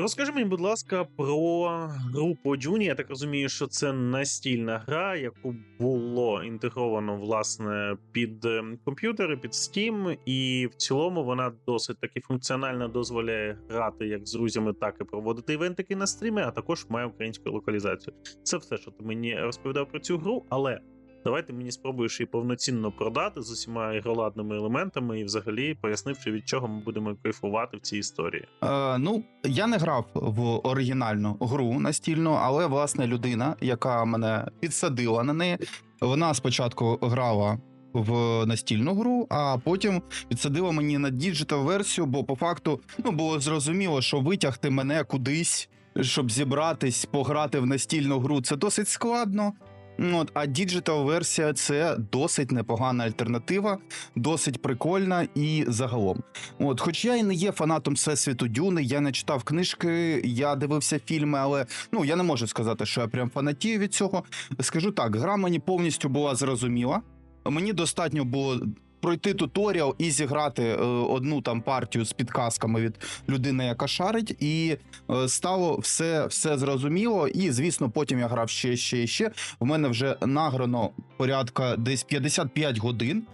Розкажи мені, будь ласка, про гру по Джуні. Я так розумію, що це настільна гра, яку було інтегровано власне під ем, комп'ютери, під Steam, і в цілому вона досить таки функціонально дозволяє грати як з друзями, так і проводити івентики на стрімі, а також має українську локалізацію. Це все, що ти мені розповідав про цю гру, але. Давай ти мені спробуєш її повноцінно продати з усіма ігроладними елементами і взагалі пояснивши, від чого ми будемо кайфувати в цій історії. Е, ну, я не грав в оригінальну гру настільну, але власне людина, яка мене підсадила на неї, вона спочатку грала в настільну гру, а потім підсадила мені на діджитал версію, бо по факту ну було зрозуміло, що витягти мене кудись, щоб зібратись, пограти в настільну гру, це досить складно. Ну, От, а діджитал версія це досить непогана альтернатива, досить прикольна і загалом. От, хоч я і не є фанатом всесвіту Дюни, я не читав книжки, я дивився фільми, але ну я не можу сказати, що я прям фанатію від цього. Скажу так, гра мені повністю була зрозуміла. Мені достатньо було пройти туторіал і зіграти е, одну там партію з підказками від людини, яка шарить, і е, стало все, все зрозуміло. І звісно, потім я грав ще, ще ще. У мене вже награно порядка десь 55 годин.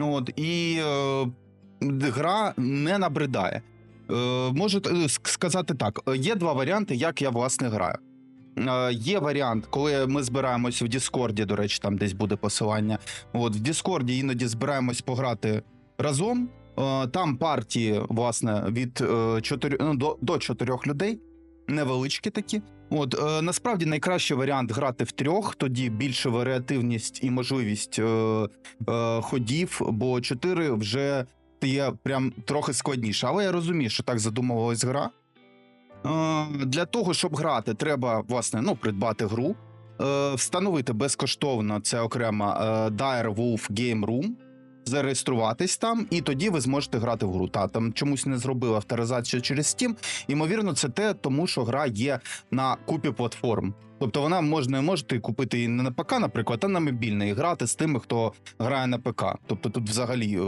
От, і е, гра не набридає. Е, можу е, сказати так: є два варіанти, як я власне граю. Е, Є варіант, коли ми збираємось в Діскорді, до речі, там десь буде посилання. От в Діскорді іноді збираємось пограти разом. Е, Там партії, власне, від 4, ну, до, до 4 людей, невеличкі такі. От е, насправді найкращий варіант грати в трьох, тоді більше варіативність і можливість е, е, ходів, бо 4 вже є прям трохи складніше. Але я розумію, що так задумувалась гра. Е, Для того, щоб грати, треба власне ну, придбати гру, е, встановити безкоштовно це окремо е, Dire Wolf Game Room, зареєструватись там, і тоді ви зможете грати в гру. Та там чомусь не зробили авторизацію через Steam. Ймовірно, це те, тому що гра є на купі платформ. Тобто вона можна можете купити і не на ПК, наприклад, а на мобільне і грати з тими, хто грає на ПК. Тобто тут взагалі.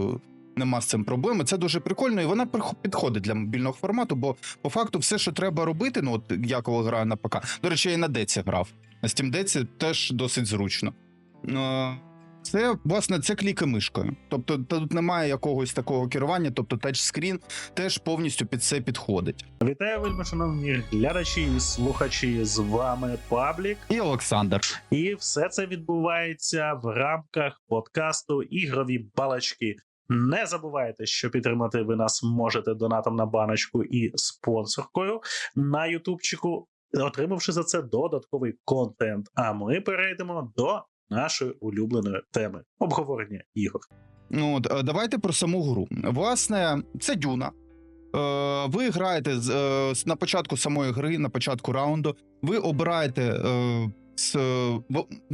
Нема з цим проблеми. Це дуже прикольно, і вона підходить для мобільного формату, бо по факту все, що треба робити, ну от я коли граю на ПК. До речі, я і на деці грав. На Steam Деці теж досить зручно. Е, Це, власне, це клік і мишкою. Тобто тут немає якогось такого керування, тобто тачскрін теж повністю під це підходить. Вітаю, вельми шановні глядачі і слухачі. З вами Паблік, І Олександр. і все це відбувається в рамках подкасту Ігрові балачки. Не забувайте, що підтримати ви нас можете донатом на баночку і спонсоркою на Ютубчику, отримавши за це додатковий контент. А ми перейдемо до нашої улюбленої теми обговорення ігор. Ну, от, е, давайте про саму гру. Власне, це Дюна. Е, ви граєте е, на початку самої гри, на початку раунду. Ви обираєте е, з,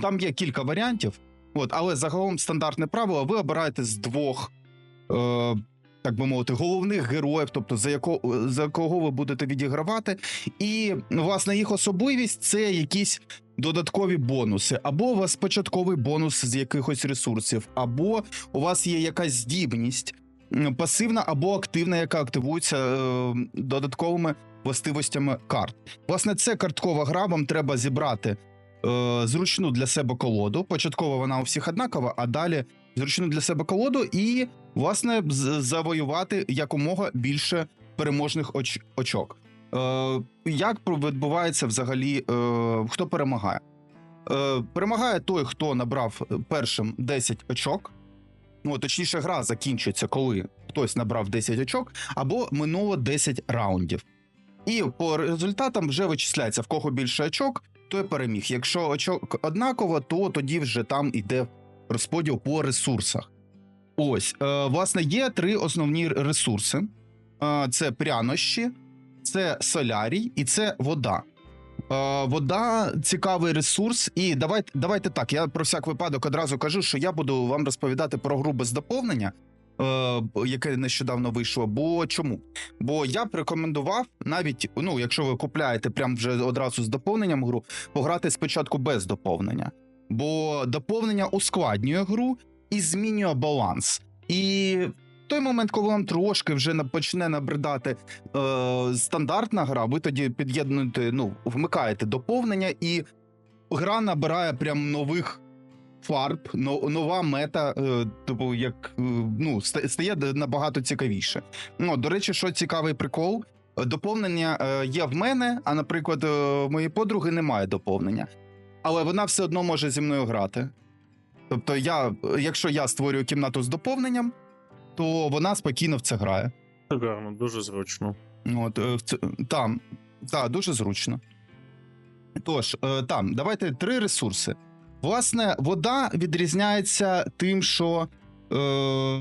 там є кілька варіантів, от, але загалом стандартне правило: ви обираєте з двох, е, так би мовити, головних героїв, тобто за, яко, за кого ви будете відігравати. І власне їх особливість це якісь додаткові бонуси, або у вас початковий бонус з якихось ресурсів, або у вас є якась здібність пасивна або активна, яка активується е, додатковими властивостями карт. Власне, це карткова гра. Вам треба зібрати е, зручну для себе колоду. Початково вона у всіх однакова, а далі зручну для себе колоду і, власне, завоювати якомога більше переможних оч- очок. Е, як відбувається взагалі, е, хто перемагає? Е, перемагає той, хто набрав першим 10 очок. Ну, точніше, гра закінчується, коли хтось набрав 10 очок, або минуло 10 раундів. І по результатам вже вичисляється, в кого більше очок, той переміг. Якщо очок однаково, то тоді вже там йде розподіл по ресурсах. Ось, е, власне, є три основні ресурси: Е, це прянощі, це солярій і це вода. Е, вода цікавий ресурс, і давайте, давайте так. Я про всяк випадок одразу кажу, що я буду вам розповідати про гру без доповнення, яке нещодавно вийшло. Бо чому? Бо я б рекомендував навіть, ну, якщо ви купляєте прям вже одразу з доповненням гру, пограти спочатку без доповнення. Бо доповнення ускладнює гру і змінює баланс. І той момент, коли вам трошки вже почне набридати е, стандартна гра, ви тоді під'єднуєте, ну, вмикаєте доповнення, і гра набирає прям нових фарб, но, нова мета, е, типу, як е, ну, стає набагато цікавіше. Ну, до речі, що цікавий прикол. Доповнення е, є в мене, а, наприклад, е, в моєї подруги немає доповнення. Але вона все одно може зі мною грати. Тобто, я, якщо я створюю кімнату з доповненням, то вона спокійно в це грає. Шикарно, дуже зручно. От, е, це, там, так, дуже зручно. Тож, е, там, давайте три ресурси. Власне, вода відрізняється тим, що е,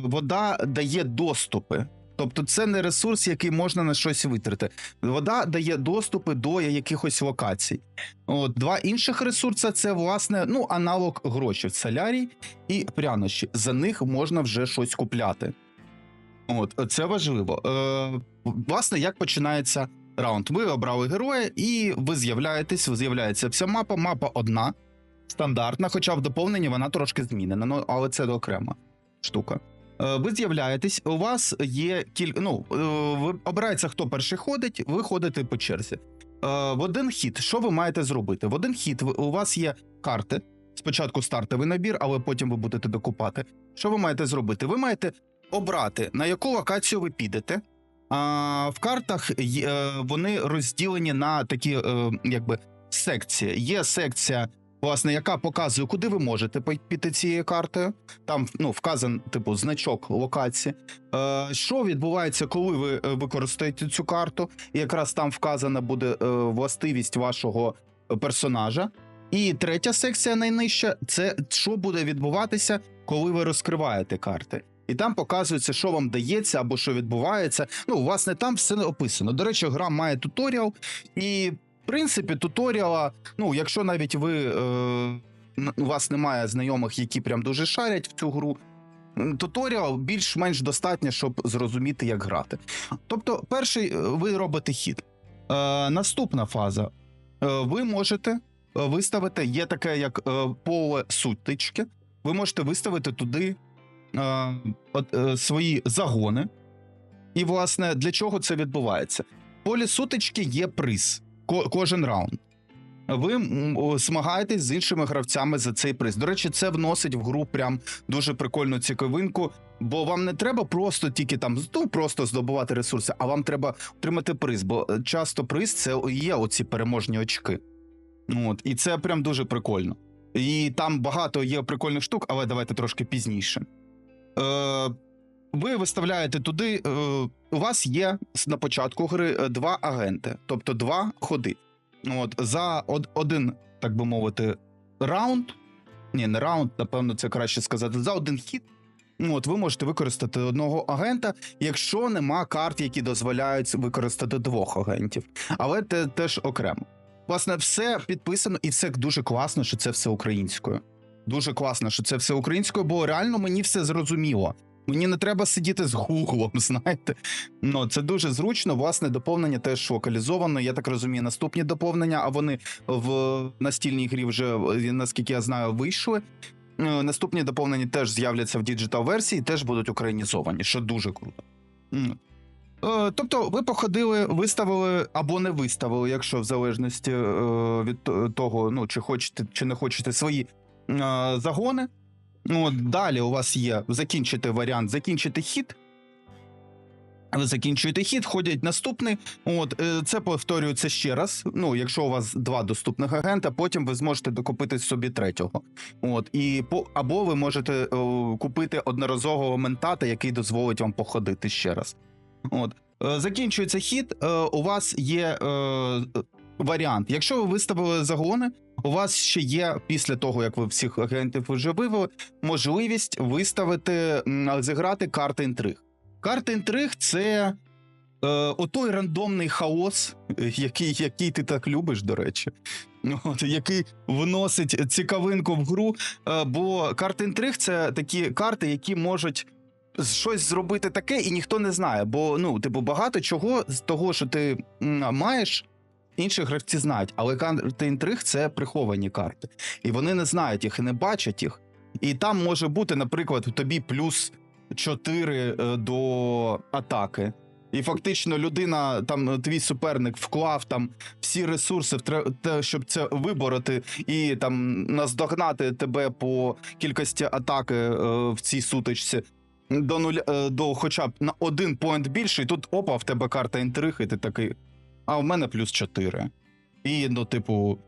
вода дає доступи. Тобто, це не ресурс, який можна на щось витрати. Вода дає доступи до якихось локацій. От, два інших ресурси це, власне, ну, аналог грошей солярій і прянощі. За них можна вже щось купляти. От, це важливо. Е, власне, як починається раунд? Ви обрали героя, і ви з'являєтесь, ви з'являється вся мапа. Мапа одна, стандартна, хоча в доповненні вона трошки змінена, ну, але це окрема штука. Е, Ви з'являєтесь, у вас є кілька. Ну, е, ви обирається, хто перший ходить, ви ходите по черзі. Е, В один хід, що ви маєте зробити? В один хід у вас є карти. Спочатку стартовий набір, але потім ви будете докупати. Що ви маєте зробити? Ви маєте обрати, на яку локацію ви підете. А, в картах вони розділені на такі якби секції. Є секція, власне, яка показує, куди ви можете піти цією картою. Там ну, вказан типу значок локації. Е, що відбувається, коли ви е, використаєте цю карту? І якраз там вказана буде е, властивість вашого персонажа. І третя секція найнижча це що буде відбуватися, коли ви розкриваєте карти. І там показується, що вам дається або що відбувається. Ну, власне, там все описано. До речі, гра має туторіал, і принципі, туторіала, ну, якщо навіть ви е, у вас немає знайомих, які прям дуже шарять в цю гру. Туторіал більш-менш достатньо, щоб зрозуміти, як грати. Тобто, перший е, ви робите хід. Е, наступна фаза. Е, ви можете е, виставити, є таке, як е, поле сутички. Ви можете виставити туди е, от, е, свої загони. І, власне, для чого це відбувається? В полі сутички є приз ко- кожен раунд. Ви змагаєтесь з іншими гравцями за цей приз. До речі, це вносить в гру прям дуже прикольну цікавинку, бо вам не треба просто тільки там ну, просто здобувати ресурси, а вам треба отримати приз. Бо е, часто приз це є оці переможні очки. От, і це прям дуже прикольно. І там багато є прикольних штук, але давайте трошки пізніше. Е, ви виставляєте туди. Е, у вас є на початку гри е, два агенти, тобто два ходи. От, за од, один, так би мовити, раунд. Ні, не раунд, напевно, це краще сказати. За один хід. От, ви можете використати одного агента, якщо нема карт, які дозволяють використати двох агентів. Але це теж окремо. Власне, все підписано, і все дуже класно, що це все українською. Дуже класно, що це все українською, бо реально мені все зрозуміло. Мені не треба сидіти з гуглом, знаєте. Ну, це дуже зручно. Власне, доповнення теж локалізовано. Я так розумію, наступні доповнення, а вони в настільній грі вже, е, наскільки я знаю, вийшли. Е, Наступні доповнення теж з'являться в діджитал версії, теж будуть українізовані, що дуже круто. Е, Тобто, ви походили, виставили або не виставили, якщо в залежності від того, ну чи хочете, чи не хочете свої загони. Ну, от далі у вас є закінчити варіант, закінчити хід. Ви закінчуєте хід, ходять наступний. От е, це повторюється ще раз. Ну, якщо у вас два доступних агента, потім ви зможете докупити собі третього. От і по або ви можете е, купити одноразового ментата, який дозволить вам походити ще раз. От Е, закінчується хід. У вас є е, варіант. Якщо ви виставили загони, у вас ще є після того, як ви всіх агентів вже вивели, можливість виставити зіграти карти інтриг. Карти інтриг це е, отой рандомний хаос, який, який ти так любиш, до речі, От, який вносить цікавинку в гру. Е, бо карти інтриг це такі карти, які можуть. Щось зробити таке, і ніхто не знає. Бо ну, типу, багато чого з того, що ти маєш, інші гравці знають. Але карти інтриг це приховані карти. І вони не знають їх і не бачать їх. І там може бути, наприклад, тобі плюс 4 е, до атаки. І фактично людина, там е, твій суперник вклав там всі ресурси щоб це вибороти і там наздогнати тебе по кількості атаки е, в цій сутичці до нуля до хоча б на один поінт більше, і тут опа, в тебе карта інтриг, і ти такий. А в мене плюс 4. І, ну, типу,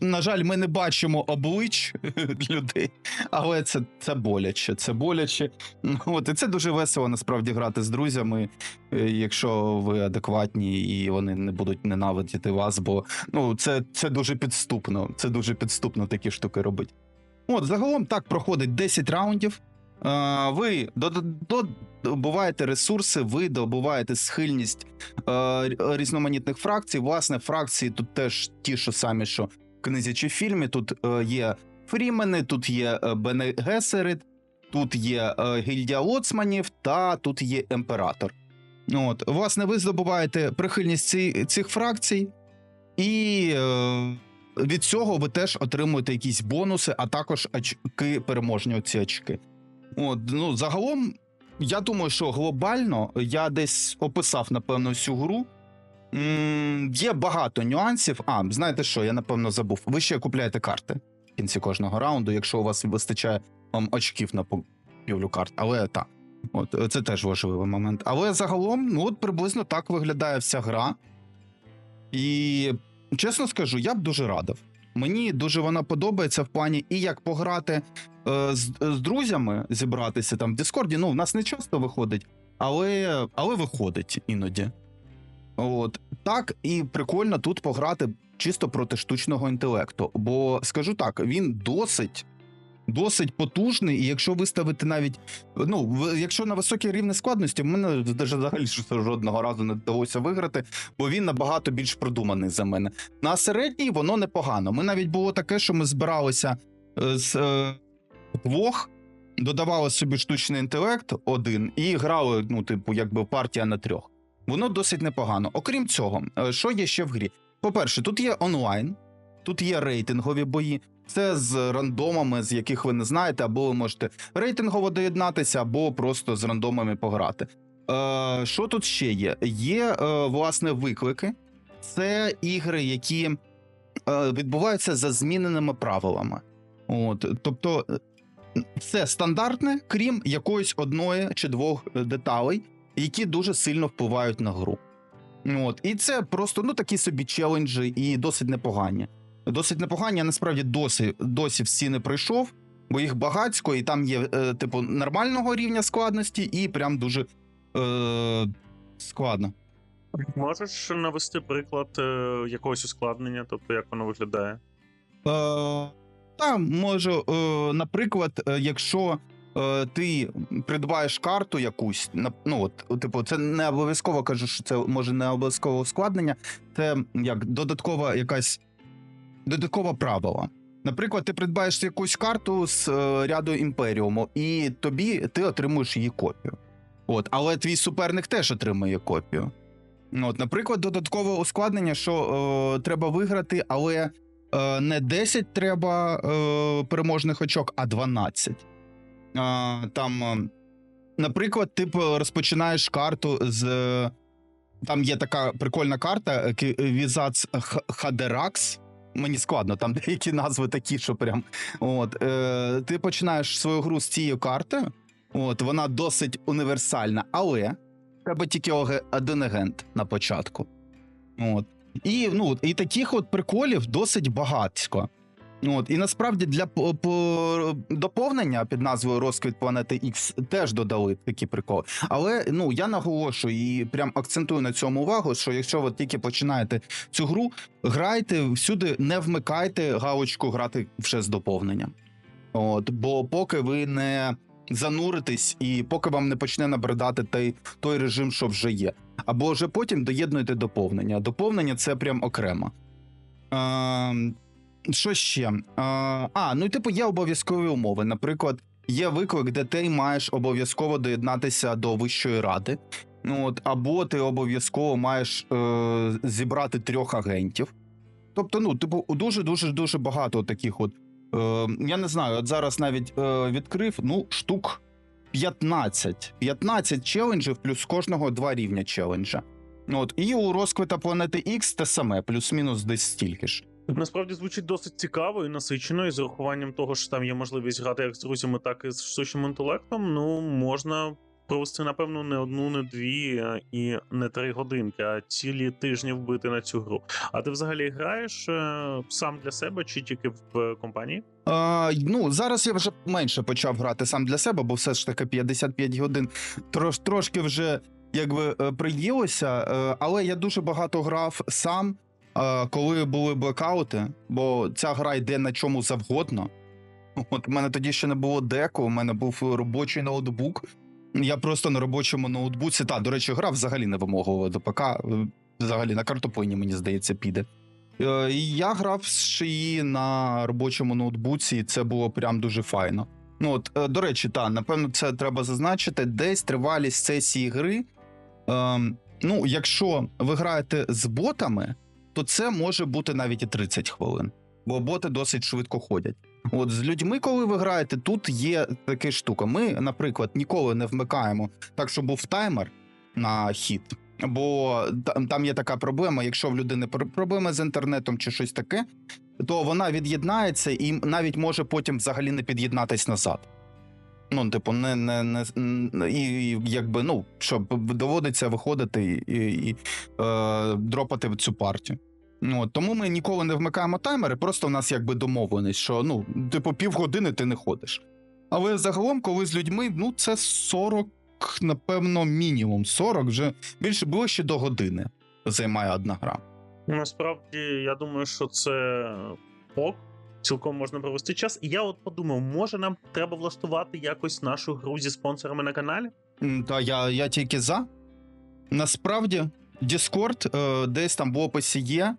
на жаль, ми не бачимо облич людей, але це, це боляче. Це боляче. От, і це дуже весело насправді грати з друзями, е, якщо ви адекватні і вони не будуть ненавидіти вас, бо ну, це, це дуже підступно. Це дуже підступно такі штуки робити. От, загалом так проходить 10 раундів. Ви до- до- добуваєте ресурси, ви добуваєте схильність е, різноманітних фракцій. Власне, фракції тут теж ті, що самі, що в книзі чи фільмі. Тут е, є фрімени, тут є е, Бене Гесерит, тут є е, гільдія лоцманів та тут є імператор. От, власне, ви здобуваєте прихильність ці, цих фракцій, і е, від цього ви теж отримуєте якісь бонуси, а також очки переможні оці очки. От, ну, загалом, я думаю, що глобально я десь описав, напевно, всю гру. М, є багато нюансів. А, знаєте що, я напевно забув. Ви ще купляєте карти в кінці кожного раунду, якщо у вас вистачає вам очків на купівлю карт. Але так, от це теж важливий момент. Але загалом, ну от приблизно так виглядає вся гра. І чесно скажу, я б дуже радив. Мені дуже вона подобається в плані і як пограти з, з друзями, зібратися там в Дискорді. Ну, в нас не часто виходить, але, але виходить іноді. От так і прикольно тут пограти чисто проти штучного інтелекту. Бо скажу так, він досить. Досить потужний, і якщо виставити навіть ну, якщо на високий рівні складності, в мене взагалі жодного разу не вдалося виграти, бо він набагато більш продуманий за мене. На середній воно непогано. Ми навіть було таке, що ми збиралися е, з е, двох, додавали собі штучний інтелект один і грали, ну, типу, якби партія на трьох. Воно досить непогано. Окрім цього, е, що є ще в грі? По-перше, тут є онлайн, тут є рейтингові бої. Це з рандомами, з яких ви не знаєте, або ви можете рейтингово доєднатися, або просто з рандомами пограти. Е, що тут ще є? Є е, власне виклики. Це ігри, які е, відбуваються за зміненими правилами. От, тобто, е, це стандартне, крім якоїсь одної чи двох е, деталей, які дуже сильно впливають на гру. От, і це просто ну такі собі челенджі, і досить непогані. Досить непогані. Я насправді досі, досі всі не пройшов, бо їх багацько, і там є, е, типу, нормального рівня складності, і прям дуже е, складно. Можеш навести приклад е, якогось ускладнення, тобто як воно виглядає? Е, там можу, е, наприклад, е, якщо е, ти придбаєш карту якусь, на- ну от, типу, це не обов'язково кажу, що це може не обов'язково ускладнення, це як додаткова якась додаткова правила. Наприклад, ти придбаєш якусь карту з ряду імперіуму, і тобі ти отримуєш її копію. От, але твій суперник теж отримує копію. От, наприклад, додаткове ускладнення, що е, треба виграти, але не 10 треба е, переможних очок, а 12. Е, там, е, наприклад, ти розпочинаєш карту з. е, Там є така прикольна карта Візац Хадеракс. Мені складно, там деякі назви такі, що прям. От, е, ти починаєш свою гру з цією картою. От, вона досить універсальна, але тебе тільки один агент на початку. От. І, ну, і таких от приколів досить багатько. От, і насправді для по, по, доповнення під назвою Розквіт планети X теж додали такі приколи. Але ну я наголошую і прям акцентую на цьому увагу, що якщо ви тільки починаєте цю гру, грайте всюди, не вмикайте галочку грати вже з доповненням. От, бо поки ви не зануритесь, і поки вам не почне набридати той, той режим, що вже є. Або вже потім доєднуєте доповнення. Доповнення це прям окремо. Е, що ще? Е, а, ну і типу є обов'язкові умови. Наприклад, є виклик, де ти маєш обов'язково доєднатися до Вищої ради. Ну, от, або ти обов'язково маєш е, зібрати трьох агентів. Тобто, ну, типу, дуже дуже дуже багато таких от. Е, я не знаю, от зараз навіть е, відкрив ну, штук 15. 15 челенджів, плюс кожного два рівня челенджа. От, і у розквита планети X те саме, плюс-мінус десь стільки ж. Насправді звучить досить цікаво і насичено, і з урахуванням того, що там є можливість грати як з друзями, так і з штучним інтелектом. Ну можна провести, напевно, не одну, не дві і не три годинки, а цілі тижні вбити на цю гру. А ти взагалі граєш е, сам для себе чи тільки в е, компанії? А, ну, зараз я вже менше почав грати сам для себе, бо все ж таки 55 годин трош, трошки вже якби е, приїлося. Е, але я дуже багато грав сам, е, коли були блекаути, бо ця гра йде на чому завгодно. От у мене тоді ще не було деку, у мене був робочий ноутбук. Я просто на робочому ноутбуці. Та, до речі, гра взагалі не вимогово до ПК. Взагалі на картоплині, мені здається, піде. Е, Я грав ще її на робочому ноутбуці, і це було прям дуже файно. Ну от, е, до речі, та, напевно, це треба зазначити. Десь тривалість сесії гри. Ем, ну, якщо ви граєте з ботами, то це може бути навіть і 30 хвилин, бо боти досить швидко ходять. От з людьми, коли ви граєте, тут є така штука. Ми, наприклад, ніколи не вмикаємо так, щоб був таймер на хід. Бо там є така проблема: якщо в людини пр- проблеми з інтернетом чи щось таке, то вона від'єднається і навіть може потім взагалі не під'єднатись назад. Ну, типу, не, не, не і, і якби ну, що доводиться виходити і, і, і е, дропати цю партію. Ну, тому ми ніколи не вмикаємо таймери, просто в нас якби домовленість, що ну, типу, півгодини ти не ходиш. Але загалом, коли з людьми, ну, це 40, напевно, мінімум 40, вже більше ближче до години займає одна гра. Насправді, я думаю, що це ок. Цілком можна провести час. І я от подумав, може нам треба влаштувати якось нашу гру зі спонсорами на каналі? Та я, я тільки за. Насправді, Discord е, десь там в описі є.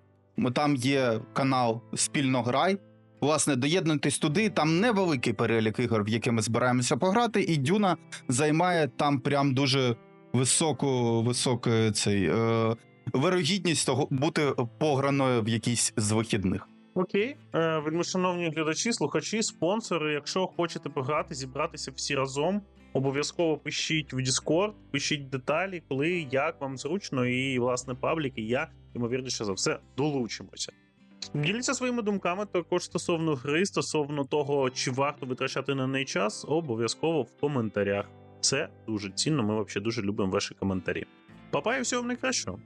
Там є канал Спільно грай. Власне, доєднуйтесь туди. Там невеликий перелік ігор, в які ми збираємося пограти, і Дюна займає там прям дуже високу, високу цей, е, вирогідність того бути пограною в якійсь з вихідних. Окей, е, вельмишановні глядачі, слухачі, спонсори. Якщо хочете пограти, зібратися всі разом, обов'язково пишіть в Discord, пишіть деталі, коли, як вам зручно, і власне Павлік, і я, ймовірніше за все, долучимося. Діліться своїми думками також стосовно гри, стосовно того, чи варто витрачати на неї час, обов'язково в коментарях. Це дуже цінно. Ми взагалі дуже любимо ваші коментарі. Папа і всього вам найкращого.